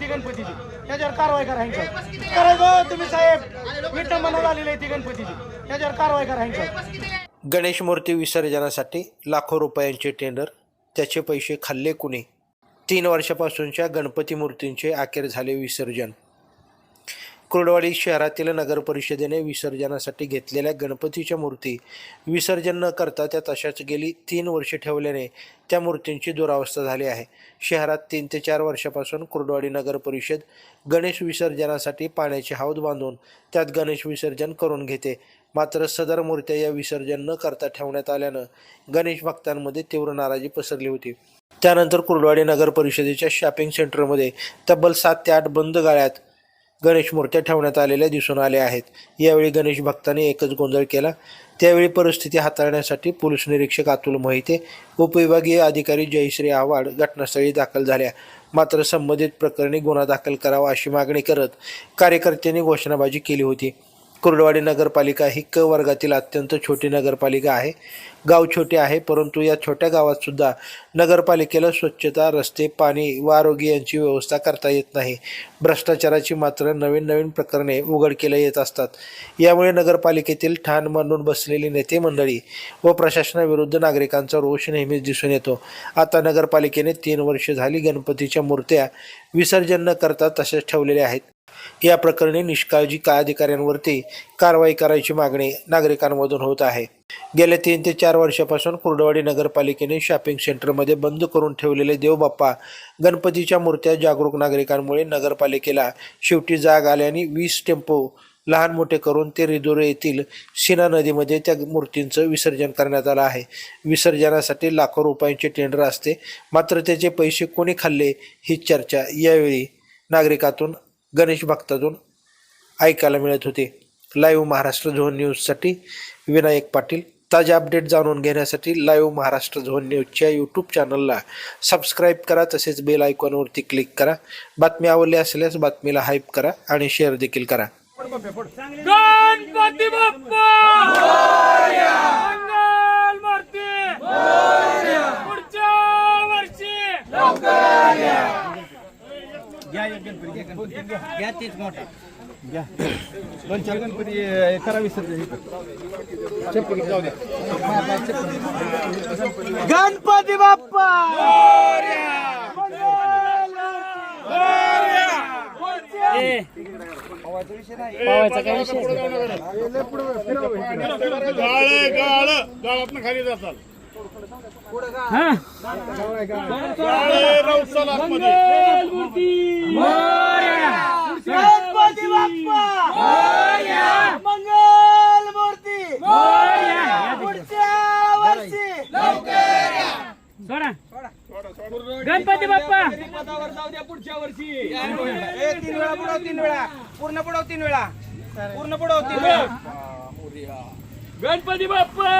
ती गणपतीची त्याच्यावर कारवाई करा ह्यांच्यावर करायचं तुम्ही साहेब. विटंबना झालेली आहे ती गणपतीची त्याच्यावर कारवाई करा ह्यांच्यावर गणेश मूर्ती विसर्जनासाठी लाखो रुपयांचे टेंडर त्याचे पैसे खाल्ले कुणी? तीन वर्षापासूनच्या गणपती मूर्तींचे अखेर झाले विसर्जन. कुर्डवाडी शहरातील नगर परिषदेने विसर्जनासाठी घेतलेल्या गणपतीच्या मूर्ती विसर्जन न करता त्या तशाच गेली तीन वर्षे ठेवल्याने त्या मूर्तींची दुरावस्था झाली आहे. शहरात तीन ते चार वर्षापासून कुर्डवाडी नगर परिषद गणेश विसर्जनासाठी पाण्याची हौद बांधून त्यात गणेश विसर्जन करून घेते. मात्र सदर मूर्त्या या विसर्जन न करता ठेवण्यात आल्यानं गणेश भक्तांमध्ये तीव्र नाराजी पसरली होती. त्यानंतर कुर्डवाडी नगर परिषदेच्या शॉपिंग सेंटरमध्ये तब्बल सात ते आठ बंद गाळ्यात गणेश मूर्त्या ठेवण्यात आलेल्या दिसून आल्या आहेत. यावेळी गणेश भक्तांनी एकच गोंधळ केला. त्यावेळी परिस्थिती हाताळण्यासाठी पोलीस निरीक्षक अतुल मोहिते उपविभागीय अधिकारी जयश्री आव्हाड घटनास्थळी दाखल झाल्या. मात्र संबंधित प्रकरणी गुन्हा दाखल करावा अशी मागणी करत कार्यकर्त्यांनी घोषणाबाजी केली होती. कुर्डवाडी नगरपालिका ही क वर्गातील अत्यंत छोटी नगरपालिका आहे. गाव छोटे आहे परंतु या छोट्या गावात सुद्धा नगरपालिकेला स्वच्छता रस्ते पाणी व आरोग्य यांची व्यवस्था करता येत नाही. भ्रष्टाचाराची मात्र नवीन नवीन प्रकरणे उघडकीला येत असतात. यामुळे नगरपालिकेतील ठाण मांडून बसलेली नेते मंडळी व प्रशासनाविरुद्ध नागरिकांचा रोष नेहमीच दिसून येतो. आता नगरपालिकेने तीन वर्षे झाली गणपतीच्या मूर्त्या विसर्जन न करता तसेच ठेवलेल्या आहेत. या प्रकरणी निष्काळजी का अधिकाऱ्यांवरती कारवाई करायची मागणी नागरिकांमधून होत आहे. गेल्या तीन ते चार वर्षापासून कुर्डवाडी नगरपालिकेने शॉपिंग सेंटरमध्ये बंद करून ठेवलेले देवबाप्पा गणपतीच्या मूर्त्या जागरूक नागरिकांमुळे नगरपालिकेला शेवटी जाग आल्याने वीस टेम्पो लहान मोठे करून ते रिदोरे येथील सीना नदीमध्ये त्या मूर्तींचं विसर्जन करण्यात आलं आहे. विसर्जनासाठी लाखो रुपयांचे टेंडर असते. मात्र त्याचे पैसे कोणी खाल्ले ही चर्चा यावेळी नागरिकातून गणेश भक्तातून ऐकायला मिळत होते. लाईव्ह महाराष्ट्र झोन न्यूजसाठी विनायक पाटील. ताजे अपडेट जाणून घेण्यासाठी लाईव्ह महाराष्ट्र झोन न्यूजच्या यूट्यूब चॅनलला सबस्क्राईब करा. तसेच बेल आयकॉनवरती क्लिक करा. बातमी आवडली असल्यास बातमीला हाईप करा आणि शेअर देखील करा. गणपती बाप्पा! मंगल मूर्ती पुढच्या वर्षी गणपती बाप्पा गणपती बाप्पा मंगल मूर्ती पुढच्या वर्षी सोडा गणपती बाप्पा! तीन वेळा बुडव तीन वेळा. पूर्ण बुडव तीन वेळा. पूर्ण बुडव तीन वेळा. गणपती बाप्पा!